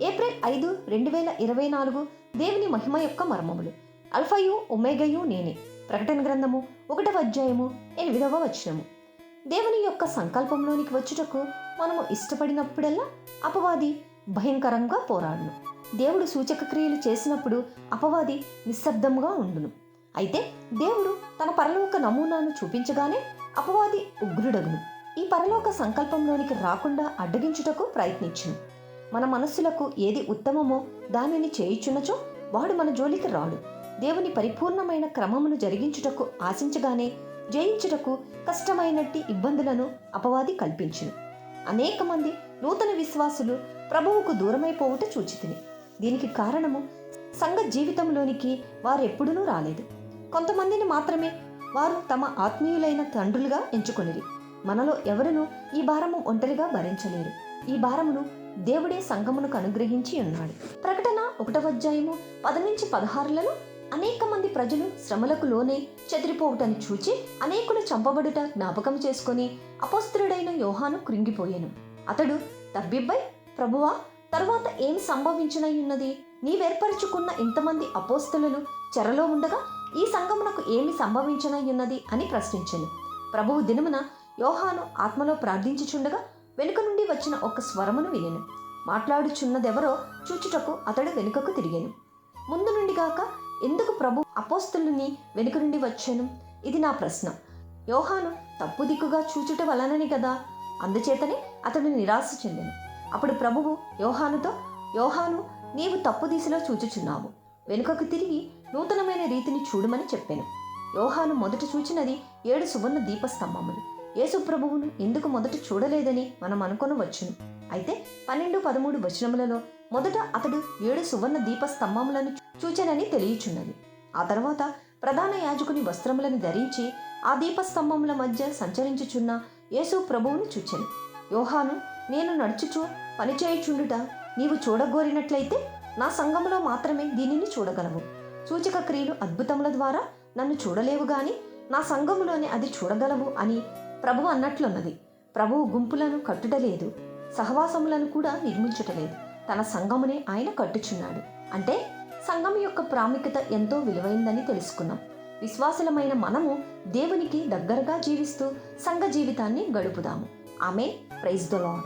April ఐదు రెండు వేల ఇరవై నాలుగు దేవుని మహిమ యొక్క మర్మములు. అల్ఫయు ఒమేగయు నేనే. ప్రకటన గ్రంథము ఒకటవ అధ్యాయము ఎనిమిదవ వచనము. దేవుని యొక్క సంకల్పంలోనికి వచ్చుటకు మనము ఇష్టపడినప్పుడల్లా అపవాది భయంకరంగా పోరాడును. దేవుడు సూచక క్రియలు చేసినప్పుడు అపవాది నిశ్శబ్దంగా ఉండును. అయితే దేవుడు తన పరలోక నమూనాను చూపించగానే అపవాది ఉగ్రుడగును. ఈ పరలోక సంకల్పంలోనికి రాకుండా అడ్డగించుటకు ప్రయత్నించును. మన మనస్సులకు ఏది ఉత్తమమో దానిని చేయుచున్నచో వాడు మన జోలికి రాడు. దేవుని పరిపూర్ణమైన క్రమమును జరిగించుటకు ఆశించగానే జయించుటకు కష్టమైనట్టి ఇబ్బందులను అపవాది కల్పించును. అనేక మంది నూతన విశ్వాసులు ప్రభువుకు దూరమైపోవుట చూచితిని. దీనికి కారణము సంఘ జీవితంలోనికి వారెప్పుడూ రాలేదు. కొంతమందిని మాత్రమే వారు తమ ఆత్మీయులైన తండ్రులుగా ఎంచుకొనిరి. మనలో ఎవరునూ ఈ భారము ఒంటరిగా భరించలేరు. ఈ భారమును దేవుడే సంఘమునకు అనుగ్రహించి ఉన్నాడు. ప్రకటన ఒకటవ అధ్యాయము పది నుంచి పదహారులలో అనేక మంది ప్రజలు శ్రమలకు లోనే చెదిరిపోవుటని చూచి అనేకులు చంపబడుట జ్ఞాపకం చేసుకొని అపస్తుడైన యోహాను కృంగిపోయాను. అతడు తబ్బిబ్బై ప్రభువా తరువాత ఏం సంభవించనయ్యున్నది నీవేర్పరచుకున్న ఇంతమంది అపోస్తులు చెరలో ఉండగా ఈ సంఘమునకు ఏమి సంభవించనయ్యున్నది అని ప్రశ్నించాను. ప్రభువు దినమున యోహాను ఆత్మలో ప్రార్థించుచుండగా వెనుక నుండి వచ్చిన ఒక స్వరమును వినెను. మాట్లాడుచున్నదెవరో చూచుటకు అతడు వెనుకకు తిరిగాను. ముందు నుండి గాక ఎందుకు ప్రభు అపోస్తులని వెనుక నుండి వచ్చాను? ఇది నా ప్రశ్న. యోహాను తప్పు దిక్కుగా చూచుట వలనని కదా అందుచేతనే అతడు నిరాశ చెందాను. అప్పుడు ప్రభువు యోహానుతో యోహాను నీవు తప్పు దిశలో చూచుచున్నావు. వెనుకకు తిరిగి నూతనమైన రీతిని చూడమని చెప్పాను. యోహాను మొదట చూచినది ఏడు సువర్ణ దీపస్తంభములు. యేసు ప్రభువును ఎందుకు మొదట చూడలేదని మనం అనుకొనవచ్చును అయితే పన్నెండు పదమూడు వచనములలో మొదట అతడు ఏడు సువర్ణ దీప స్తంభములను చూచెనని తెలియచున్నది. ఆ తర్వాత ప్రధాన యాజకుని వస్త్రములను ధరించి ఆ దీపస్తంభముల మధ్య సంచరించుచున్న యేసు ప్రభువును చూచెను. యోహాను నేను నడుచుచు పనిచేయుచుండుట నీవు చూడగోరినట్లయితే నా సంఘములో మాత్రమే దీనిని చూడగలవు సూచక క్రియలు అద్భుతముల ద్వారా నన్ను చూడలేవు గాని నా సంఘములోనే అది చూడగలవు అని ప్రభు అన్నట్లున్నది. ప్రభువు గుంపులను కట్టుటలేదు సహవాసములను కూడా నిర్మించుటలేదు. తన సంఘమునే ఆయన కట్టుచున్నాడు. అంటే సంఘం యొక్క ప్రాముఖ్యత ఎంతో విలువైందని తెలుసుకున్నాం. విశ్వాసులమైన మనము దేవునికి దగ్గరగా జీవిస్తూ సంఘ జీవితాన్ని గడుపుదాము. ఆమె ప్రైజ్ ద లాడ్